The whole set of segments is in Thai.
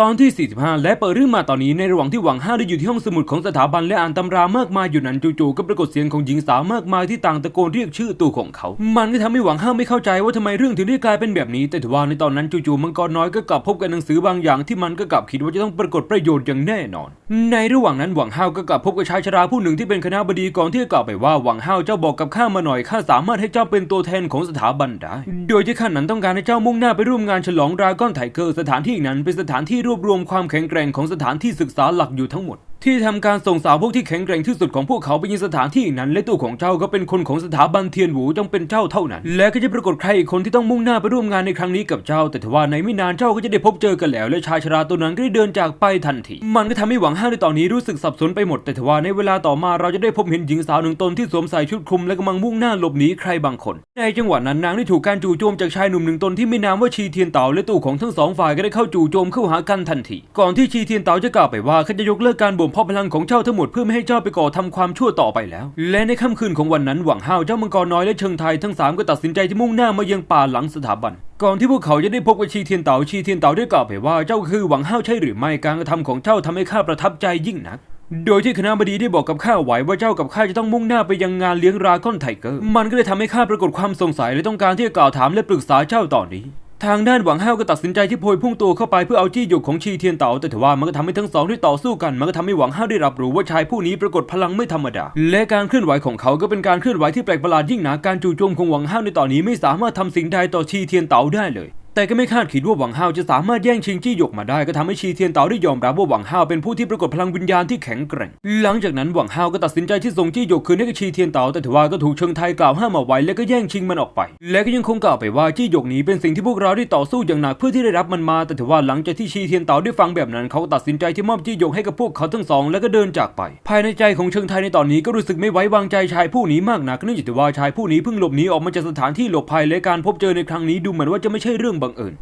ตอนที่ 45 และเปิดเรื่องมาตอนนี้ในระหว่างที่หวังห้าได้อยู่ที่ห้องสมุดของสถาบันและอ่านตำรามากมายอยู่นั้นจู่ๆก็ปรากฏเสียงของหญิงสาวมากมายที่ต่างตะโกนเรียกชื่อตัวของเขา มันก็ทำให้หวังห้าไม่เข้าใจว่าทำไมเรื่องถึงได้กลายเป็นแบบนี้ แต่ทว่าในตอนนั้นจู่ๆมังกรน้อยก็กลับพบกับหนังสือบางอย่างที่มันก็กลับคิดว่าจะต้องปรากฏประโยชน์อย่างแน่นอน ในระหว่างนั้นหวังห้าก็กลับพบกับชายชราผู้หนึ่งที่เป็นคณะบดีก่อนที่จะกล่าวไปว่าหวังห้าเจ้าบอกกับข้ามาหน่อยข้าสามารถให้เจ้าเป็นตัวแทนของสถาบันได้ โดยที่ข้านั้นต้องการให้เจ้ามุ่งหน้าไปร่วมงานฉลองดราก้อนไทเกอร์สถานที่นั้นเป็นสถานที่รวบรวมความแข็งแกร่งของสถานที่ศึกษาหลักอยู่ทั้งหมด ที่ทำการส่งสาวพวกที่แข็งแกร่งที่สุดของพวกเขาไปยังสถานที่นั้น และตัวของเจ้าก็เป็นคนของสถาบันเทียนหูจงเป็นเจ้าเท่านั้น และก็จะปรากฏใครอีกคนที่ต้องมุ่งหน้าไปร่วมงานในครั้งนี้กับเจ้า แต่ทว่าในไม่นานเจ้าก็จะได้พบเจอกันแล้ว และชายชราตัวนั้นก็ได้เดินจากไปทันที มันก็ทำให้หวังห้าในตอนนี้รู้สึกสับสนไปหมด แต่ทว่าในเวลาต่อมาเราจะได้พบเห็นหญิงสาวหนึ่งตนที่สวมใส่ชุดคลุมและกำลังมุ่งหน้าหลบหนีใครบางคน ในจังหวะนั้นนางได้ถูกการจู่โจมจากชายหนุ่มหนึ่งตนที่ม่นามว่าชีเทียนเต๋าและตู่ของทั้งสองฝ่ายก็ได้เข้าจู่โจมเข้าหากันทันทีก่อนที่ชีเทียนเต๋าจะกล่าวไปว่าเขาจะยกเลิกการบมพาะพลังของเจ้าทั้งหมดเพื่อไม่ให้เจ้าไปก่อทำความชั่วต่อไปแล้ว และในค่ำคืนของวันนั้นหวังห้าวเจ้ามังกรน้อยและเชิงไทยทั้งสามก็ตัดสินใจที่มุ่งหน้ามายังป่าหลังสถาบัน ก่อนที่พวกเขาจะได้พบกับชีเทียนเต๋าชีเทียนเต๋าได้กล่าวไปว่าเจ้าคือหวังห้าวใช่หรือไม่การกระทำของเจ้าทำให้ข้าประทับใจยิ่งนักโดยที่คณะบดีได้บอกกับข้าไว้ว่าเจ้ากับข้าจะต้องมุ่งหน้าไปยังงานเลี้ยงราก้อนไทเกอร์ มันก็เลยทำให้ข้าปรากฏความสงสัยและต้องการที่จะกล่าวถามและปรึกษาเจ้าตอนนี้ ทางด้านหวังห้าวก็ตัดสินใจที่โพยพุ่งตัวเข้าไปเพื่อเอาจี้หยกของชีเทียนเต๋าแต่ถือว่ามันก็ทำให้ทั้งสองได้ต่อสู้กัน มันก็ทำให้หวังห้าวได้รับรู้ว่าชายผู้นี้ปรากฏพลังไม่ธรรมดา และการเคลื่อนไหวของเขาก็เป็นการเคลื่อนไหวที่แปลกประหลาดยิ่งหนาการจู่โจมของหวังห้าวในตอนนี้ไม่สามารถทำสิ่งใดต่อชีเทียนเต๋าได้เลย แต่ก็ไม่คาดคิดว่าหวังห้าวจะสามารถแย่งชิงจี้หยกมาได้ก็ทำให้ชีเทียนเตาได้ยอมรับว่าหวังห้าวเป็นผู้ที่ปรากฏพลังวิญญาณที่แข็งแกร่ง หลังจากนั้นหวังห้าวก็ตัดสินใจที่ส่งจี้หยกคืนให้กับชีเทียนเตาแต่ถือว่าก็ถูกเชิงไทยกล่าวห้ามเอาไว้และก็แย่งชิงมันออกไป และก็ยังคงกล่าวไปว่าจี้หยกนี้เป็นสิ่งที่พวกเราได้ต่อสู้อย่างหนักเพื่อที่ได้รับมันมาแต่ถือว่าหลังจากที่ชีเทียนเตาได้ฟังแบบนั้นเขาตัดสินใจที่มอบจี้หยกให้กับพวกเขาทั้งสอง แล้วก็เดินจากไป ภายในใจของเชิงไทยในตอนนี้ก็รู้สึกไม่ไว้วางใจชายผู้นี้มากนักเนื่องจากว่าชายผู้นี้เพิ่งหลบหนีออกมาจากสถานที่หลบภัยและการพบเจอในครั้งนี้ดูเหมือนว่าจะไม่ใช่เรื่องบังเอิญ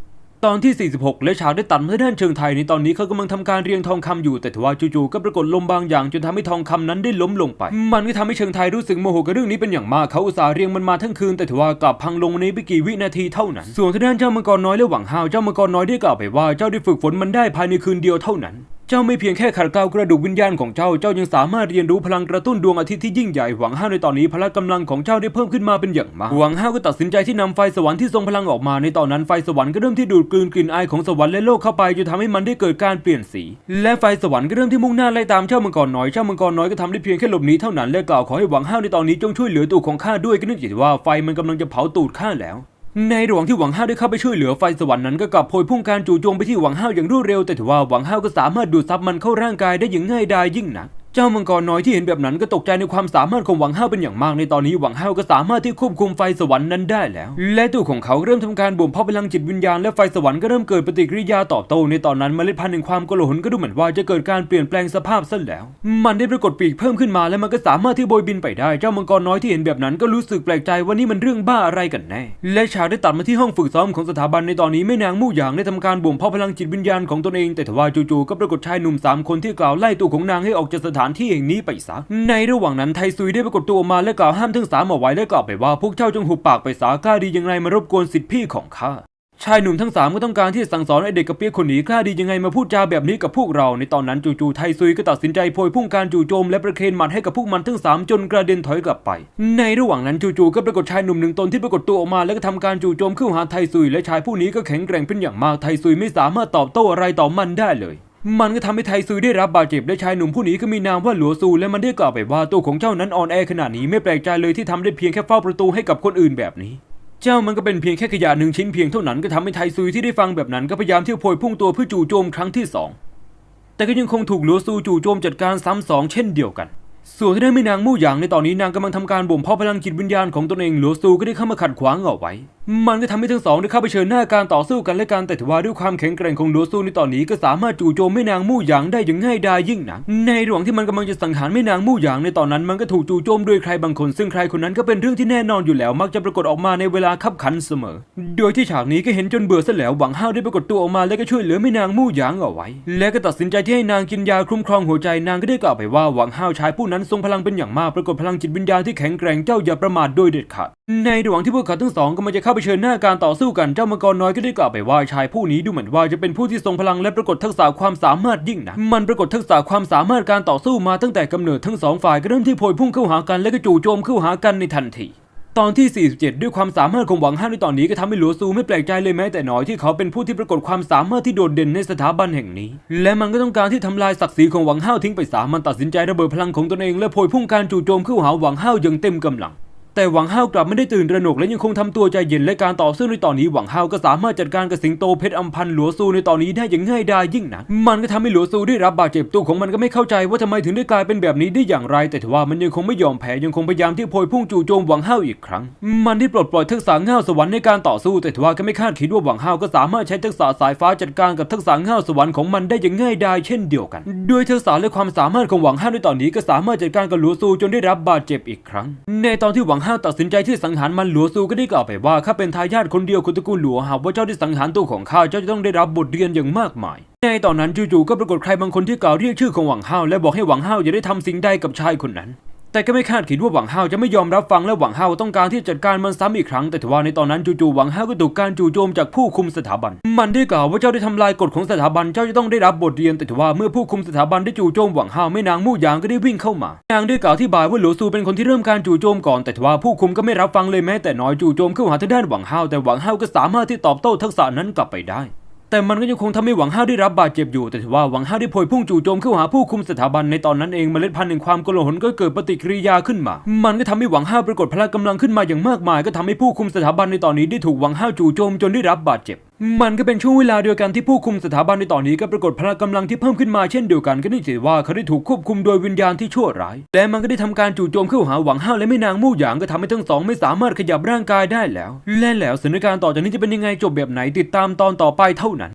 ตอนที่ 46 และฉากได้ตัดมาด้านเชิงไทยในตอนนี้เขากำลังทำการเรียงทองคำอยู่ แต่ทว่าจู่ๆก็ปรากฏลมบางอย่างจนทำให้ทองคำนั้นได้ล้มลงไป มันก็ทำให้เชิงไทยรู้สึกโมโหกับเรื่องนี้เป็นอย่างมากเขาอุตส่าห์เรียงมันมาทั้งคืน แต่ทว่ากลับพังลงในไม่กี่วินาทีเท่านั้น ส่วนทางด้านเจ้ามังกรน้อยและหวังห้าวเจ้ามังกรน้อยได้กล่าวไปว่าเจ้าได้ฝึกฝนมันได้ภายในคืนเดียวเท่านั้น เจ้าไม่เพียงแค่ขัดเกลากระดูกวิญญาณของเจ้า เจ้ายังสามารถเรียนรู้พลังกระตุ้นดวงอาทิตย์ที่ยิ่งใหญ่ หวังห้าวในตอนนี้พละกำลังของเจ้าได้เพิ่มขึ้นมาเป็นอย่างมาก หวังห้าวก็ตัดสินใจที่นำไฟสวรรค์ที่ทรงพลังออกมา ในตอนนั้นไฟสวรรค์ก็เริ่มที่ดูดกลืนกลิ่นอายของสวรรค์และโลกเข้าไปจนทำให้มันได้เกิดการเปลี่ยนสี และไฟสวรรค์ก็เริ่มที่มุ่งหน้าไล่ตามเจ้ามังกรน้อย เจ้ามังกรน้อยก็ทำได้เพียงแค่หลบหนีเท่านั้น และกล่าวขอให้หวังห้าวในตอนนี้จงช่วยเหลือตัวของข้าด้วยก็นื่องจากว่าไฟมันกำลังจะเผาตูดข้าแล้ว ในระหว่างที่หวังห้าวได้เข้าไปช่วยเหลือไฟสวรรค์นั้นก็กลับพยพุ่งการจู่โจมไปที่หวังห้าวอย่างรวดเร็ว แต่ถือว่าหวังห้าวก็สามารถดูดซับมันเข้าร่างกายได้อย่างง่ายดายยิ่งนัก เจ้ามังกรน้อยที่เห็นแบบนั้นก็ตกใจในความสามารถของหวังห้าวเป็นอย่างมากในตอนนี้หวังห้าวก็สามารถที่ควบคุมไฟสวรรค์นั้นได้แล้ว และตัวของเขาเริ่มทำการบ่มเพาะพลังจิตวิญญาณและไฟสวรรค์ก็เริ่มเกิดปฏิกิริยาตอบโต้ในตอนนั้นเมล็ดพันธุ์แห่งความโกลหลก็ดูเหมือนว่าจะเกิดการเปลี่ยนแปลงสภาพซะแล้ว มันได้ปรากฏปีกเพิ่มขึ้นมาและมันก็สามารถที่โบยบินไปได้ เจ้ามังกรน้อยที่เห็นแบบนั้นก็รู้สึกแปลกใจว่านี่มันเรื่องบ้าอะไรกันแน่ และฉาได้ตัดมาที่ห้องฝึกซ้อมของสถาบันในตอนนี้แม่นางมู่หยางได้ทำการบ่มเพาะพลังจิตวิญญาณของตนเอง แต่ทว่าจู่ๆก็ปรากฏชายหนุ่มสามคนที่กล่าวไล่ตัวของนางให้ออกจากสถานที่แห่งนี้ไปซะ ในระหว่างนั้นไทซุยได้ปรากฏตัวออกมาและกล่าวห้ามทั้งสามเอาไว้และกล่าวไปว่าพวกเจ้าจงหุบปากไปสากล้าดีย่างไรมารบกวนสิทธิพี่ของข้าชายหนุ่มทั้งสามก็ต้องการที่จะสั่งสอนไอเด็กกระเปียกคนนี้กล้าดียังไงมาพูดจาแบบนี้กับพวกเรา ในตอนนั้นจู่ๆไทซุยก็ตัดสินใจโพยพุ่งการจู่โจมและประเคนหมัดให้กับพวกมันทั้งสามจนกระเด็นถอยกลับไป ในระหว่างนั้นจู่ๆก็ปรากฏชายหนุ่มหนึ่งตนที่ปรากฏตัวออกมา แล้วก็ทำการจู่โจมเข้าหาไทซุยและชายผู้นี้ก็แข็งแกร่งเป็นอย่างมากไทซุยไม่สามารถตอบโต้อะไรต่อมันได้เลย มันก็ทำให้ไทซุยได้รับบาดเจ็บและชายหนุ่มผู้นี้ก็มีนามว่าหลัวซูและมันได้กล่าวไปว่าตัวของเจ้านั้นอ่อนแอขนาดนี้ไม่แปลกใจเลยที่ทำได้เพียงแค่เฝ้าประตูให้กับคนอื่นแบบนี้ เจ้ามันก็เป็นเพียงแค่ขยะหนึ่งชิ้นเพียงเท่านั้นก็ทำให้ไทซุยที่ได้ฟังแบบนั้นก็พยายามเที่ยวโพยพุ่งตัวเพื่อจู่โจมครั้งที่สองแต่ก็ยังคงถูกหลัวซูจู่โจมจัดการซ้ำสองเช่นเดียวกัน ส่วนที่ได้ไม่นางมู่หยางในตอนนี้นางกำลังทำการบ่มเพาะพลังจิตวิญญาณของตนเองหลัวซูก็ได้เข้ามาขัดขวางเอาไว้ มันก็ทำให้ทั้งสองได้เข้าไปเชิญหน้าการต่อสู้กันและกันแต่ถว่าด้วยความแข็งแกร่งของหลัวซูในตอนนี้ก็สามารถจู่โจมแม่นางมู่หยางได้อย่างง่ายดายยิ่งนักในระหว่างที่มันกำลังจะสังหารแม่นางมู่หยางในตอนนั้นมันก็ถูกจู่โจมโดยใครบางคน ซึ่งใครคนนั้นก็เป็นเรื่องที่แน่นอนอยู่แล้ว มักจะปรากฏออกมาในเวลาคับขันเสมอ โดยที่ฉากนี้ก็เห็นจนเบื่อซะแล้วหวังห้าวได้ปรากฏตัวออกมาและก็ช่วยเหลือแม่นางมู่หยางเอาไว้ และก็ตัดสินใจที่ให้นางกินยาคุ้มครองหัวใจนางก็ได้กล่าวไปว่าหวังห้าวชายผู้นั้นทรงพลังเป็นอย่างมากปรากฏพลังจิตวิญญาณที่แข็งแกร่งเจ้าอย่าประมาทโดยเด็ดขาดในระหว่างที่พวกเขาทั้งสองกำลังจะเข้าไปเชิญหน้าการต่อสู้กันเจ้ามังกรน้อยก็ได้กล่าวไปว่าชายผู้นี้ดูเหมือนว่าจะเป็นผู้ที่ทรงพลังและปรากฏทักษะความสามารถยิ่งนะมันปรากฏทักษะความสามารถการต่อสู้มาตั้งแต่กำเนิดทั้งสองฝ่ายก็เริ่มที่โพยพุ่งเข้าหากันและก็จู่โจมเข้าหากันในทันทีตอนที่ 47 ด้วยความสามารถของหวังห้าในตอนนี้ก็ทำให้หลัวซูไม่แปลกใจเลยแม้แต่น้อยที่เขาเป็นผู้ที่ปรากฏความสามารถที่โดดเด่นในสถาบันแห่งนี้ และมันก็ต้องการที่ทำลายศักดิ์ศรีของหวังห้าวทิ้งไปสามันตัดสินใจระเบิดพลังของตนเองและโพยพุ่งการจู่โจมเข้าหาหวังห้าอย่างเต็มกำลัง แต่หวังห้าวกลับไม่ได้ตื่นระหนกและยังคงทำตัวใจเย็นและการต่อสู้ในตอนนี้หวังห้าวก็สามารถจัดการกับสิงโตเพชรอัมพันธ์หลัวซูในตอนนี้ได้อย่างง่ายดายยิ่งนักมันก็ทำให้หลัวซูได้รับบาดเจ็บตัวของมันก็ไม่เข้าใจว่าทำไมถึงได้กลายเป็นแบบนี้ได้อย่างไร แต่ทว่ามันยังคงไม่ยอมแพ้ยังคงพยายามที่โพยพุ่งจู่โจมหวังห้าวอีกครั้ง มันได้ปลดปล่อยทักษะง่าวสวรรค์ในการต่อสู้ แต่ทว่าก็ไม่คาดคิดว่าหวังห้าวก็สามารถใช้ทักษะสายฟ้าจัดการกับทักษะง่าวสวรรค์ของมันได้อย่างง่ายดายเช่นเดียวกันด้วยทักษะและความสามารถของหวังห้าวในตอนนี้ก็สามารถจัดการกับหลัวซูจนได้รับบาดเจ็บอีกครั้ง ในตอนที่หวังห้าวตัดสินใจที่สังหารมันหลัวซูก็ได้กล่าวไปว่าข้าเป็นทายาทคนเดียวของตระกูลหลัวหากว่าเจ้าได้สังหารตัวของข้าเจ้าจะต้องได้รับบทเรียนอย่างมากมายในตอนนั้นจู่ๆก็ปรากฏใครบางคนที่กล่าวเรียกชื่อของหวังห้าวและบอกให้หวังห้าวอย่าได้ทำสิ่งใดกับชายคนนั้น แต่ก็ไม่คาดคิดว่าหวังห้าวจะไม่ยอมรับฟังและหวังห้าวต้องการที่จะจัดการมันซ้ำอีกครั้ง แต่ทว่าในตอนนั้นจู่ๆหวังห้าวก็ถูกการจู่โจมจากผู้คุมสถาบัน มันได้กล่าวว่าเจ้าได้ทำลายกฎของสถาบันเจ้าจะต้องได้รับบทเรียนแต่ทว่าเมื่อผู้คุมสถาบันได้จู่โจมหวังห้าวแม่นางมู่หยางก็ได้วิ่งเข้ามานางได้กล่าวที่บายว่าหลัวซูเป็นคนที่เริ่มการจู่โจมก่อน แต่ทว่าผู้คุมก็ไม่รับฟังเลยแม้แต่น้อยจู่โจมเข้าหาทางด้านหวังห้าวแต่หวังห้าวก็สามารถที่ตอบโต้ทักษะนั้นกลับไปได้ แต่มันก็ยังคงทำให้หวังห้าวได้รับบาดเจ็บอยู่ แต่ถือว่าหวังห้าวได้โพยพุ่งจู่โจมเข้าหาผู้คุมสถาบันในตอนนั้นเองเมล็ดพันธุ์แห่งความโกลาหลก็เกิดปฏิกิริยาขึ้นมา มันก็ทำให้หวังห้าวปรากฏพละกำลังขึ้นมาอย่างมากมาย ก็ทำให้ผู้คุมสถาบันในตอนนี้ได้ถูกหวังห้าวจู่โจมจนได้รับบาดเจ็บมันก็เป็นช่วงเวลาเดียวกันที่ผู้คุมสถาบันในตอนนี้ก็ปรากฏพละกำลังที่เพิ่มขึ้นมาเช่นเดียวกันก็นี่ถือว่าเขาได้ถูกควบคุมโดยวิญญาณที่ชั่วร้าย และมันก็ได้ทำการจู่โจมเข้าหาหวังห้าวและแม่นางมู่หยางก็ทำให้ทั้งสองไม่สามารถขยับร่างกายได้แล้ว และแล้วสถานการณ์ต่อจากนี้จะเป็นยังไงจบแบบไหนติดตามตอนต่อไปเท่านั้น